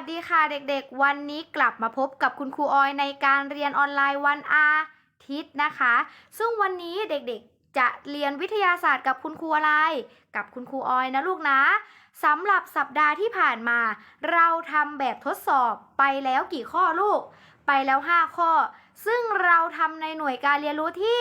สดีค่ะเด็กๆ วันนี้กลับมาพบกับคุณครูออยในการเรียนออนไลน์วันอาทิตย์นะคะ ซึ่งวันนี้เด็กๆจะเรียนวิทยาศาสตร์กับคุณครูอะไร กับคุณครูออยนะลูกนะสำหรับสัปดาห์ที่ผ่านมา เราทำแบบทดสอบไปแล้วกี่ข้อลูก ไปแล้ว 5 ข้อ ซึ่งเราทำในหน่วยการเรียนรู้ที่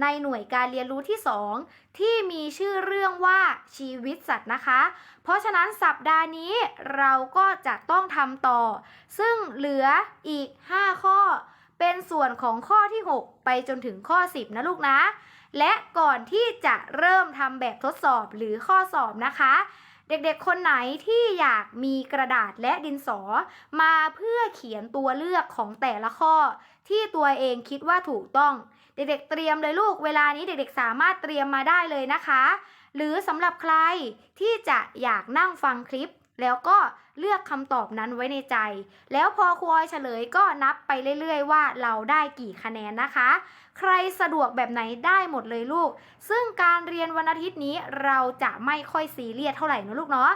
ในหน่วยการเรียนรู้ที่ 2 ที่มีชื่อเรื่องว่าชีวิตสัตว์นะคะ เพราะฉะนั้นสัปดาห์นี้เราก็จะต้องทำต่อ ซึ่งเหลืออีก 5 ข้อ เป็นส่วนของข้อที่ 6 ไปจนถึงข้อ 10 นะลูกนะ และก่อนที่จะเริ่มทำแบบทดสอบหรือข้อสอบนะคะ เด็กๆ คนไหนที่อยากมีกระดาษและดินสอ มาเพื่อเขียนตัวเลือกของแต่ละข้อ ที่ตัวเองคิดว่าถูกต้อง เด็กๆ เตรียมเลยลูกเวลานี้เด็กๆ สามารถเตรียมมาได้เลยนะคะ หรือสำหรับใครที่จะอยากนั่งฟังคลิปแล้วก็ เลือกคำตอบนั้นไว้ในใจ แล้วพอครูออยเฉลยก็นับไปเรื่อย ๆ ว่าเราได้กี่คะแนนนะคะ ใครสะดวกแบบไหนได้หมดเลยลูก ซึ่งการเรียนวันอาทิตย์นี้เราจะไม่ค่อยซีเรียสเท่าไหร่นะลูกเนาะ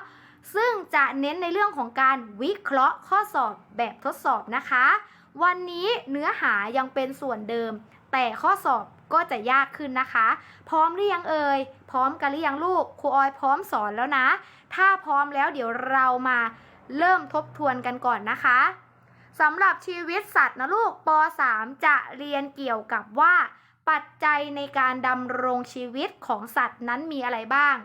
ซึ่งจะเน้นในเรื่องของการวิเคราะห์ข้อสอบแบบทดสอบนะคะ วันนี้เนื้อหายังเป็นส่วนเดิม แต่ข้อสอบก็จะยากขึ้นนะคะ พร้อมหรือยังเอ่ย พร้อมกันหรือยังลูก ครูออยพร้อมสอนแล้วนะ ถ้าพร้อมแล้วเดี๋ยวเรามา เริ่มทบทวนกันก่อนนะคะสำหรับชีวิตสัตว์นะลูกป .3 จะเรียนเกี่ยวกับว่า ปัจจัยในการดำรงชีวิตของสัตว์นั้นมีอะไรบ้าง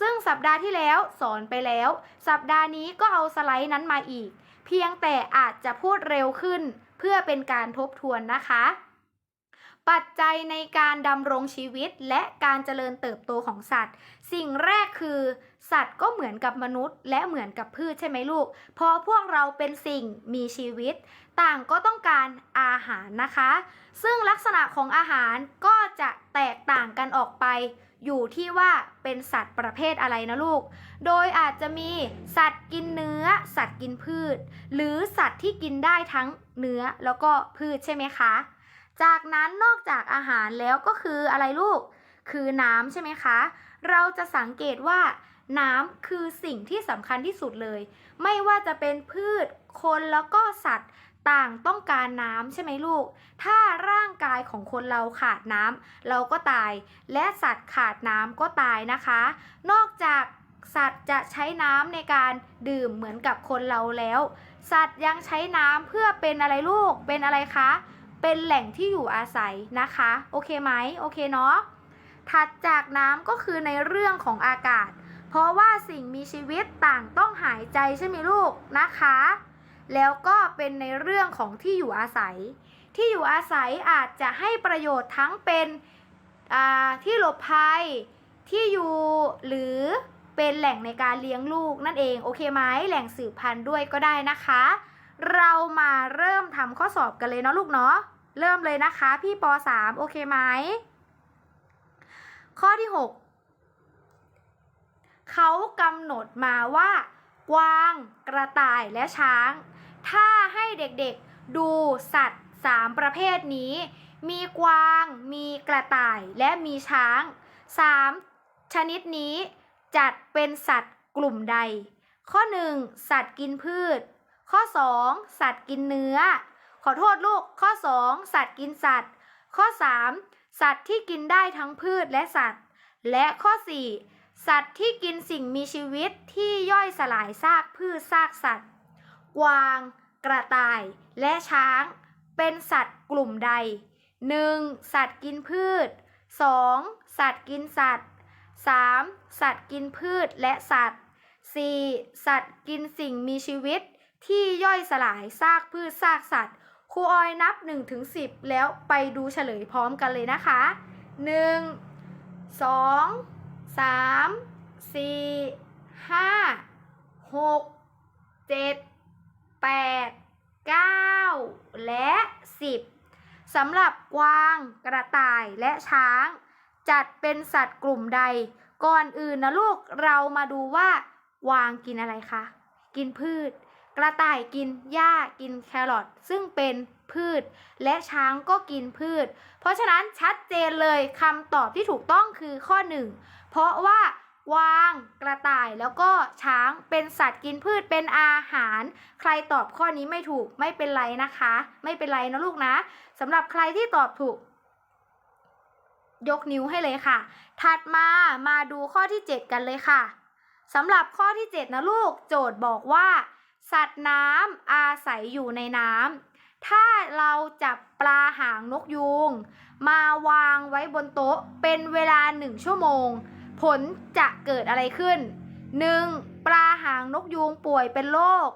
ซึ่งสัปดาห์ที่แล้วสอนไปแล้ว สัปดาห์นี้ก็เอาสไลด์นั้นมาอีก เพียงแต่อาจจะพูดเร็วขึ้น เพื่อเป็นการทบทวนนะคะ ปัจจัยในการดำรงชีวิตและการเจริญเติบโตของสัตว์ สิ่งแรกคือ สัตว์ก็เหมือนกับมนุษย์ และเหมือนกับพืชใช่ไหมลูกเพราะพวกเราเป็นสิ่งมีชีวิต ต่างก็ต้องการอาหารนะคะ ซึ่งลักษณะของอาหารก็จะแตกต่างกันออกไป อยู่ที่ว่าเป็นสัตว์ประเภทอะไรนะลูก โดยอาจจะมีสัตว์กินเนื้อ สัตว์กินพืช หรือสัตว์ที่กินได้ทั้งเนื้อแล้วก็พืชใช่ไหมคะ จากนั้นนอกจากอาหารแล้วก็คืออะไรลูก คือน้ำใช่ไหมคะ เราจะสังเกตว่าน้ำคือสิ่งที่สำคัญที่สุดเลย ไม่ว่าจะเป็นพืชคนแล้วก็สัตว์ต่างต้องการน้ำใช่ไหมลูก ถ้าร่างกายของคนเราขาดน้ำเราก็ตาย และสัตว์ขาดน้ำก็ตายนะคะ นอกจากสัตว์จะใช้น้ำในการดื่มเหมือนกับคนเราแล้ว สัตว์ยังใช้น้ำเพื่อเป็นอะไรลูก เป็นอะไรคะ เป็นแหล่งที่อยู่อาศัยนะคะ โอเคไหมโอเคเนาะถัดจากน้ำก็คือในเรื่องของอากาศ เพราะว่าสิ่งมีชีวิตต่างต้องหายใจใช่ไหมลูกนะคะ แล้วก็เป็นในเรื่องของที่อยู่อาศัย ที่อยู่อาศัยอาจจะให้ประโยชน์ทั้งเป็นที่หลบภัยที่อยู่หรือเป็นแหล่งในการเลี้ยงลูกนั่นเองโอเคไหมแหล่งสืบพันธุ์ด้วยก็ได้นะคะ เรามาเริ่มทำข้อสอบกันเลยเนาะลูกเนาะเริ่มเลยนะคะ พี่ป .3 โอเคไหมข้อที่ 6 เขากำหนดมาว่า กวาง กระต่ายและช้าง ถ้าให้เด็กๆดูสัตว์ 3 ประเภทนี้ มีกวาง มีกระต่ายและมีช้าง 3 ชนิดนี้จัดเป็นสัตว์กลุ่มใด ข้อ 1 สัตว์กินพืช ข้อ 2 สัตว์กินเนื้อ ขอโทษลูก ข้อ 2 สัตว์กินสัตว์ ข้อ 3 สัตว์ที่กินได้ทั้งพืชและสัตว์ และข้อ 4 สัตว์ที่กินสิ่งมีชีวิตที่ย่อยสลายซากพืชซากสัตว์ กวาง กระต่าย และช้าง เป็นสัตว์กลุ่มใด 1. สัตว์กินพืช 2. สัตว์กินสัตว์ 3. สัตว์กินพืชและสัตว์ 4. สัตว์กินสิ่งมีชีวิต ที่ย่อยสลายซากพืชซากสัตว์ครูออยนับ1ถึง10 แล้วไปดูเฉลยพร้อมกันเลยนะคะ 1 2 3 4 5 6 7 8 9 และ 10สำหรับกวางกระต่ายและช้าง จัดเป็นสัตว์กลุ่มใด ก่อนอื่นนะลูกเรามาดูว่ากวางกินอะไรคะ กินพืช กระต่ายกินหญ้ากินแครอทซึ่งเป็นพืช และช้างก็กินพืช เพราะฉะนั้นชัดเจนเลยคำตอบที่ถูกต้องคือข้อ 1 เพราะว่าวางกระต่ายแล้วก็ช้างเป็นสัตว์กินพืชเป็นอาหาร ใครตอบข้อนี้ไม่ถูกไม่เป็นไรนะคะ ไม่เป็นไรนะลูกนะสำหรับใครที่ตอบถูก ยกนิ้วให้เลยค่ะ ถัดมามาดูข้อที่ 7 กันเลยค่ะสำหรับข้อที่ 7 นะลูก โจทย์บอกว่า สัตว์น้ำอาศัยอยู่ในน้ำถ้าเราจับปลาหางนกยูงมาวางไว้บนโต๊ะเป็นเวลา1ชั่วโมง ผลจะเกิดอะไรขึ้น 1. ปลาหางนกยูงป่วยเป็นโรค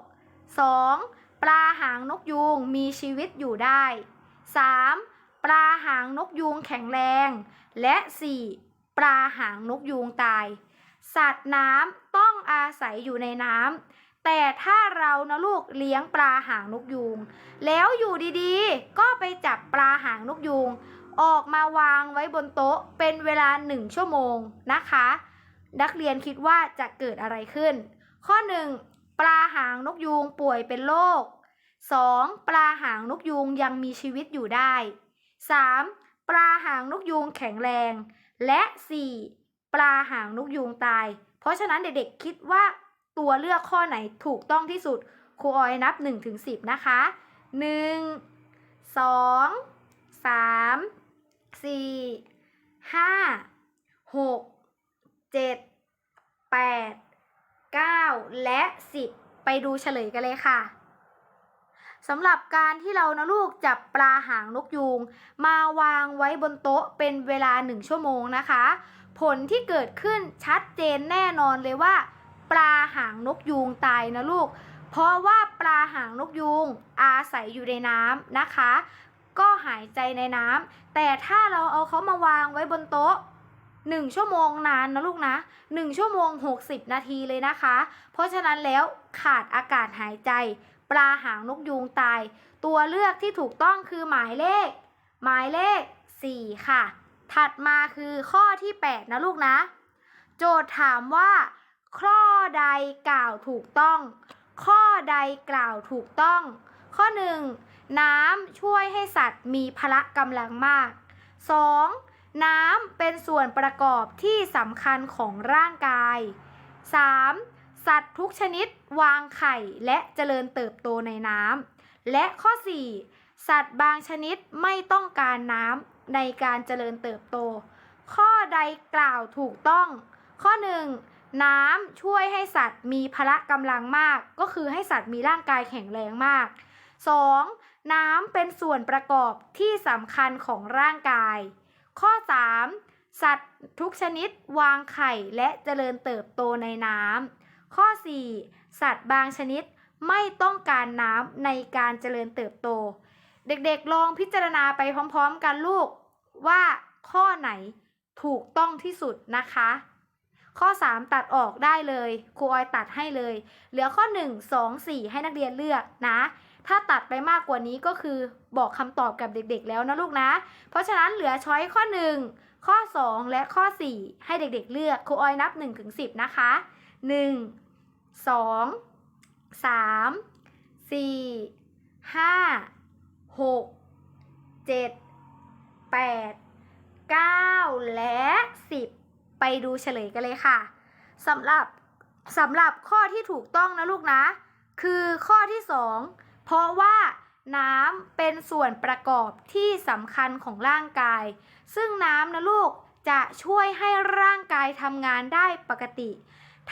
2. ปลาหางนกยูงมีชีวิตอยู่ได้ 3. ปลาหางนกยูงแข็งแรง และ 4. ปลาหางนกยูงตาย สัตว์น้ำต้องอาศัยอยู่ในน้ำ แต่ถ้าเรานะลูกเลี้ยงปลาหางนกยูง แล้วอยู่ดีๆ ก็ไปจับปลาหางนกยูง ออกมาวางไว้บนโต๊ะเป็นเวลา1ชั่วโมงนะคะ นักเรียนคิดว่าจะเกิดอะไรขึ้น ข้อ 1 ปลาหางนกยูงป่วยเป็นโรค 2. ปลาหางนกยูงยังมีชีวิตอยู่ได้ 3. ปลาหางนกยูงแข็งแรง และ 4. ปลาหางนกยูงตาย เพราะฉะนั้นเด็กๆคิดว่า ตัวเลือกข้อไหนถูกต้องที่สุดครูออยนับ1-10ถึง10 นะคะ 1 2 3 4 5 6 7 8 9 และ 10 ไปดูเฉลยกันเลยค่ะสำหรับการที่เรานะลูกจับปลาหางนกยูง มาวางไว้บนโต๊ะเป็นเวลา 1 ชั่วโมงนะคะ ผลที่เกิดขึ้นชัดเจนแน่นอนเลยว่า ปลาหางนกยูงตายนะลูก เพราะว่าปลาหางนกยูงอาศัยอยู่ในน้ำนะคะ ก็หายใจในน้ำแต่ถ้าเราเอาเขามาวางไว้บนโต๊ะ1ชั่วโมงนานนะลูกนะ1ชั่วโมง60นาทีเลยนะคะ เพราะฉะนั้นแล้วขาดอากาศหายใจ ปลาหางนกยูงตาย ตัวเลือกที่ถูกต้องคือหมายเลข หมายเลข4ค่ะ ถัดมาคือข้อที่8นะลูกนะ โจทย์ถามว่า ข้อใดกล่าวถูกต้อง ข้อใดกล่าวถูกต้อง ข้อ 1 น้ำช่วยให้สัตว์มีพละกำลังมาก 2. น้ำเป็นส่วนประกอบที่สำคัญของร่างกาย 3. สัตว์ทุกชนิดวางไข่และเจริญเติบโตในน้ำ และข้อ 4 สัตว์บางชนิดไม่ต้องการน้ำในการเจริญเติบโต ข้อใดกล่าวถูกต้อง ข้อ 1 น้ำช่วยให้สัตว์มีพละกำลังมาก ก็คือให้สัตว์มีร่างกายแข็งแรงมาก 2. น้ำเป็นส่วนประกอบที่สำคัญของร่างกาย ข้อ 3. สัตว์ทุกชนิดวางไข่และเจริญเติบโตในน้ำ ข้อ 4. สัตว์บางชนิดไม่ต้องการน้ำในการเจริญเติบโต เด็กๆลองพิจารณาไปพร้อมๆกันลูกว่าข้อไหนถูกต้องที่สุดนะคะ ข้อ 3 ตัดออกได้เลยครูออยตัดให้เลย เหลือข้อ 1 2 4 ให้นักเรียนเลือกนะ ถ้าตัดไปมากกว่านี้ก็คือบอกคำตอบกับเด็กๆ แล้วนะลูกนะ เพราะฉะนั้นเหลือช้อยข้อ 1 ข้อ 2 และข้อ 4 ให้เด็กๆ เลือกครูออยนับ1ถึง10 นะคะ 1 2 3 4 5 6 7 8 9 และ ไปดูเฉลยกันเลยค่ะสำหรับสำหรับข้อที่ถูกต้องนะลูกนะ คือข้อที่ 2 เพราะว่าน้ำเป็นส่วนประกอบที่สำคัญของร่างกาย ซึ่งน้ำนะลูกจะช่วยให้ร่างกายทำงานได้ปกติ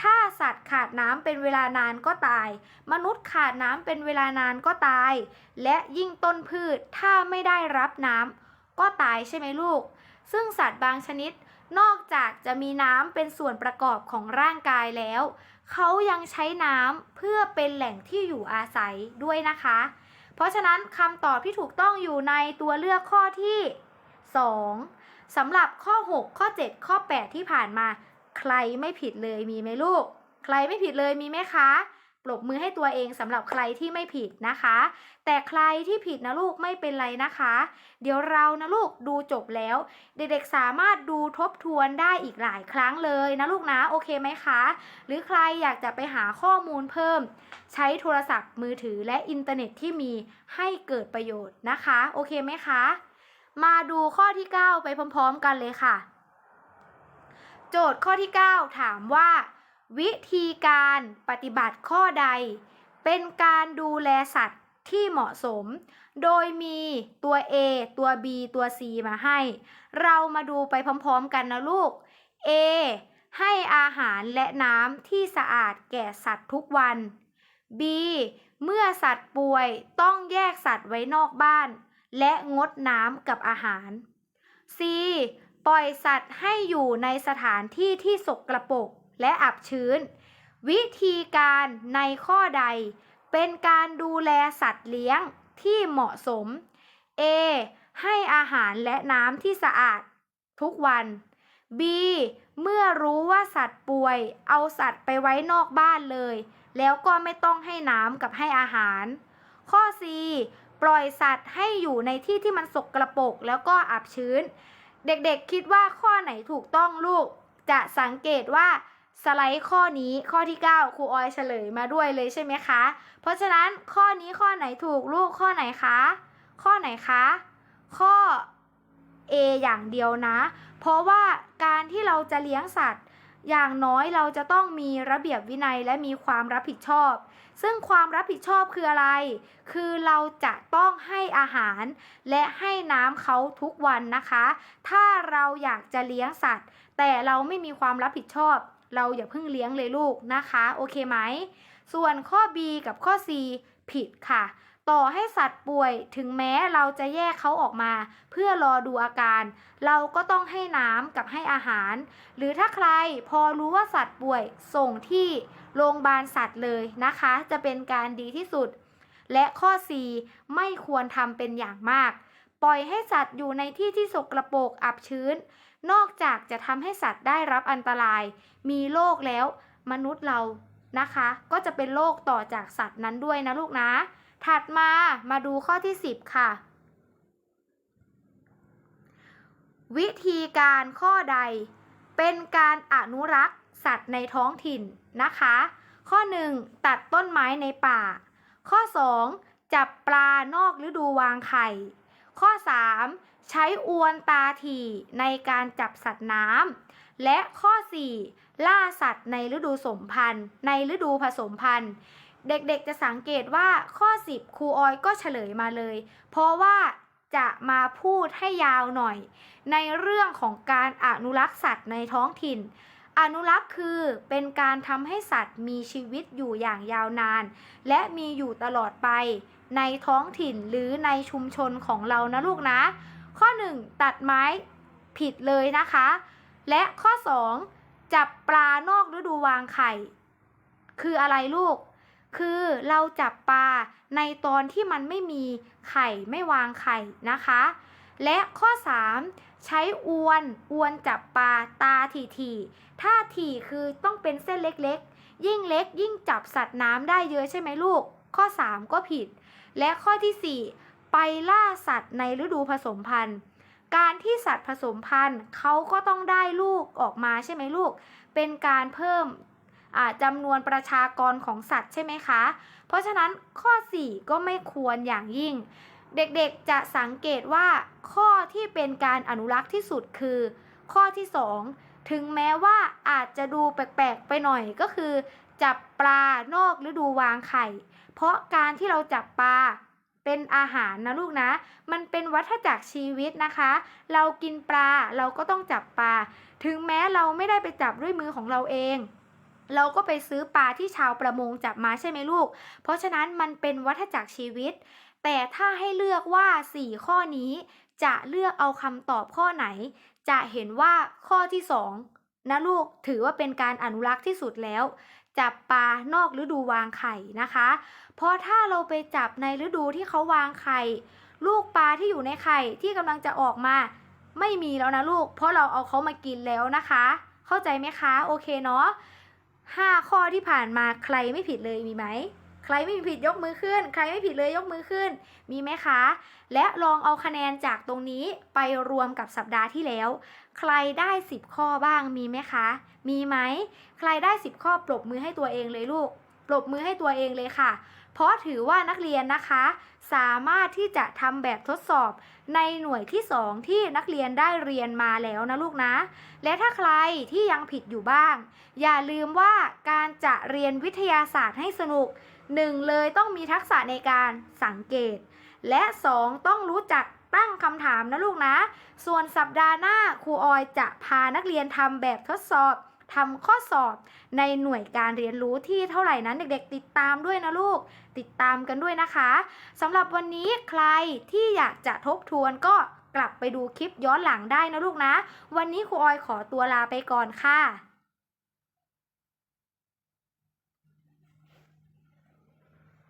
ถ้าสัตว์ขาดน้ำเป็นเวลานานก็ตาย มนุษย์ขาดน้ำเป็นเวลานานก็ตาย และยิ่งต้นพืชถ้าไม่ได้รับน้ำก็ตายใช่ไหมลูก ซึ่งสัตว์บางชนิดนอกจากจะมีน้ำเป็นส่วนประกอบของร่างกายแล้ว เขายังใช้น้ำเพื่อเป็นแหล่งที่อยู่อาศัยด้วยนะคะ เพราะฉะนั้นคำตอบที่ถูกต้องอยู่ในตัวเลือกข้อที่ 2สำหรับข้อ 6 ข้อ 7 ข้อ 8 ที่ผ่านมา ใครไม่ผิดเลยมีไหมลูก ใครไม่ผิดเลยมีไหมคะ ปรบมือให้ตัวเองสำหรับใครที่ไม่ผิดนะคะ แต่ใครที่ผิดนะลูกไม่เป็นไรนะคะ เดี๋ยวเรานะลูกดูจบแล้ว เด็กๆสามารถดูทบทวนได้อีกหลายครั้งเลยนะลูกนะโอเคไหมคะ หรือใครอยากจะไปหาข้อมูลเพิ่ม ใช้โทรศัพท์มือถือและอินเทอร์เน็ตที่มีให้เกิดประโยชน์นะคะ โอเคไหมคะ มาดูข้อที่ 9 ไปพร้อม ๆ กันเลยค่ะ โจทย์ข้อที่ 9 ถามว่า วิธีการปฏิบัติข้อใด เป็นการดูแลสัตว์ที่เหมาะสม โดยมีตัว A ตัว B ตัว C มาให้ เรามาดูไปพร้อมๆกันนะลูก A ให้อาหารและน้ำที่สะอาดแก่สัตว์ทุกวัน B เมื่อสัตว์ป่วยต้องแยกสัตว์ไว้นอกบ้าน และงดน้ำกับอาหาร C ปล่อยสัตว์ให้อยู่ในสถานที่ที่สกรปรก และอับชื้น วิธีการในข้อใด เป็นการดูแลสัตว์เลี้ยงที่เหมาะสม A ให้อาหารและน้ำที่สะอาดทุกวัน B เมื่อรู้ว่าสัตว์ป่วย เอาสัตว์ไปไว้นอกบ้านเลย แล้วก็ไม่ต้องให้น้ำกับให้อาหาร ข้อ C ปล่อยสัตว์ให้อยู่ในที่ที่มันสกรปรกแล้วก็อับชื้น เด็กๆคิดว่าข้อไหนถูกต้องลูก จะสังเกตว่า สไลด์ข้อนี้ข้อที่ 9ครูออยเฉลยมาด้วยเลยใช่ไหมคะ เพราะฉะนั้นข้อนี้ข้อไหนถูกลูกข้อไหนคะ ข้อไหนคะ ข้อ A อย่างเดียวนะ เพราะว่าการที่เราจะเลี้ยงสัตว์ อย่างน้อยเราจะต้องมีระเบียบวินัยและมีความรับผิดชอบ ซึ่งความรับผิดชอบคืออะไร คือเราจะต้องให้อาหาร และให้น้ำเขาทุกวันนะคะ ถ้าเราอยากจะเลี้ยงสัตว์ แต่เราไม่มีความรับผิดชอบ เราอย่าเพิ่งเลี้ยงเลยลูกนะคะ โอเคไหม ส่วนข้อ B กับข้อ C ผิดค่ะ ต่อให้สัตว์ป่วยถึงแม้เราจะแยกเขาออกมา เพื่อรอดูอาการ เราก็ต้องให้น้ำกับให้อาหาร หรือถ้าใครพอรู้ว่าสัตว์ป่วยส่งที่โรงพยาบาลสัตว์เลยนะคะ จะเป็นการดีที่สุด และข้อ C ไม่ควรทำเป็นอย่างมาก ปล่อยให้สัตว์อยู่ในที่ที่สกรปรกอับชื้น นอกจากจะทำให้สัตว์ได้รับอันตราย มีโรคแล้วมนุษย์เรานะคะ ก็จะเป็นโรคต่อจากสัตว์นั้นด้วยนะลูกนะ ถัดมามาดูข้อที่ 10 ค่ะ วิธีการข้อใด เป็นการอนุรักษ์สัตว์ในท้องถิ่นนะคะ ข้อ 1 ตัดต้นไม้ในป่า ข้อ 2 จับปลานอกฤดูวางไข่ ข้อ 3 ใช้อวนตาถี่ในการจับสัตว์น้ำ และข้อ 4 ล่าสัตว์ในฤดูสมพันธ์ ในฤดูผสมพันธุ์เด็กๆจะสังเกตว่าข้อ 10 ครูออยก็เฉลยมาเลย เพราะว่าจะมาพูดให้ยาวหน่อย ในเรื่องของการอนุรักษ์สัตว์ในท้องถิ่น อนุรักษ์คือเป็นการทำให้สัตว์มีชีวิตอยู่อย่างยาวนาน และมีอยู่ตลอดไป ในท้องถิ่นหรือในชุมชนของเรานะลูกนะ ข้อ 1 ตัดไม้ผิดเลยนะคะ และข้อ 2 จับปลานอกฤดูวางไข่ คืออะไรลูก คือเราจับปลาในตอนที่มันไม่มีไข่ไม่วางไข่นะคะ และข้อ 3 ใช้อวนอวนจับปลาตาถี่ๆถ้าถี่คือต้องเป็นเส้นเล็กๆ ยิ่งเล็กยิ่งจับสัตว์น้ำได้เยอะใช่ไหมลูก ข้อ 3 ก็ผิด และข้อทีสี่ 4 ไปล่าสัตว์ในฤดูผสมพันธุ์ การที่สัตว์ผสมพันธุ์เขาก็ต้องได้ลูกออกมาใช่ไหมลูก เป็นการเพิ่มจำนวนประชากรของสัตว์ใช่ไหมคะ เพราะฉะนั้นข้อ 4 ก็ไม่ควรอย่างยิ่ง เด็กๆจะสังเกตว่าข้อที่เป็นการอนุรักษ์ที่สุดคือ ข้อที่ 2 ถึงแม้ว่าอาจจะดูแปลกๆไปหน่อยก็คือ จับปลานอกฤดูวางไข่ เพราะการที่เราจับปลาเป็นอาหารนะลูกนะ มันเป็นวัฏจักรชีวิตนะคะ เรากินปลาเราก็ต้องจับปลา ถึงแม้เราไม่ได้ไปจับด้วยมือของเราเอง เราก็ไปซื้อปลาที่ชาวประมงจับมาใช่ไหมลูก เพราะฉะนั้นมันเป็นวัฏจักรชีวิต แต่ถ้าให้เลือกว่า 4 ข้อนี้จะเลือกเอาคำตอบข้อไหน จะเห็นว่าข้อที่ 2นะลูกถือว่าเป็นการอนุรักษ์ที่สุดแล้ว จับปลานอกฤดูวางไข่นะคะ เพราะถ้าเราไปจับในฤดูที่เขาวางไข่ ลูกปลาที่อยู่ในไข่ที่กำลังจะออกมา ไม่มีแล้วนะลูก เพราะเราเอาเขามากินแล้วนะคะ เข้าใจไหมคะ โอเคเนาะห้าข้อที่ผ่านมาใครไม่ผิดเลยมีไหม ใครไม่มีผิดยกมือขึ้น ใครไม่ผิดเลยยกมือขึ้น มีไหมคะ และลองเอาคะแนนจากตรงนี้ไปรวมกับสัปดาห์ที่แล้ว ใครได้ 10 ข้อบ้างมีไหมคะ มีไหม ใครได้ 10 ข้อปรบมือให้ตัวเองเลยลูก ปรบมือให้ตัวเองเลยค่ะ เพเพราะถือว่านักเรียนนะคะ สามารถที่จะทำแบบทดสอบในหน่วยที่ 2 ที่นักเรียนได้เรียนมาแล้วนะลูกนะ และถ้าใครที่ยังผิดอยู่บ้าง อย่าลืมว่าการจะเรียนวิทยาศาสตร์ให้สนุก หนึ่งเลยต้องมีทักษะในการสังเกต และ 2 ต้องรู้จักตั้งคำถามนะลูกนะ ส่วนสัปดาห์หน้าครูออยจะพานักเรียนทำแบบทดสอบทำข้อสอบในหน่วยการเรียนรู้ที่เท่าไหร่นั้นเด็กๆ ติดตามด้วยนะลูก ติดตามกันด้วยนะคะสำหรับวันนี้ใครที่อยากจะทบทวนก็กลับไปดูคลิปย้อนหลังได้นะลูกนะ วันนี้ครูออยขอตัวลาไปก่อนค่ะ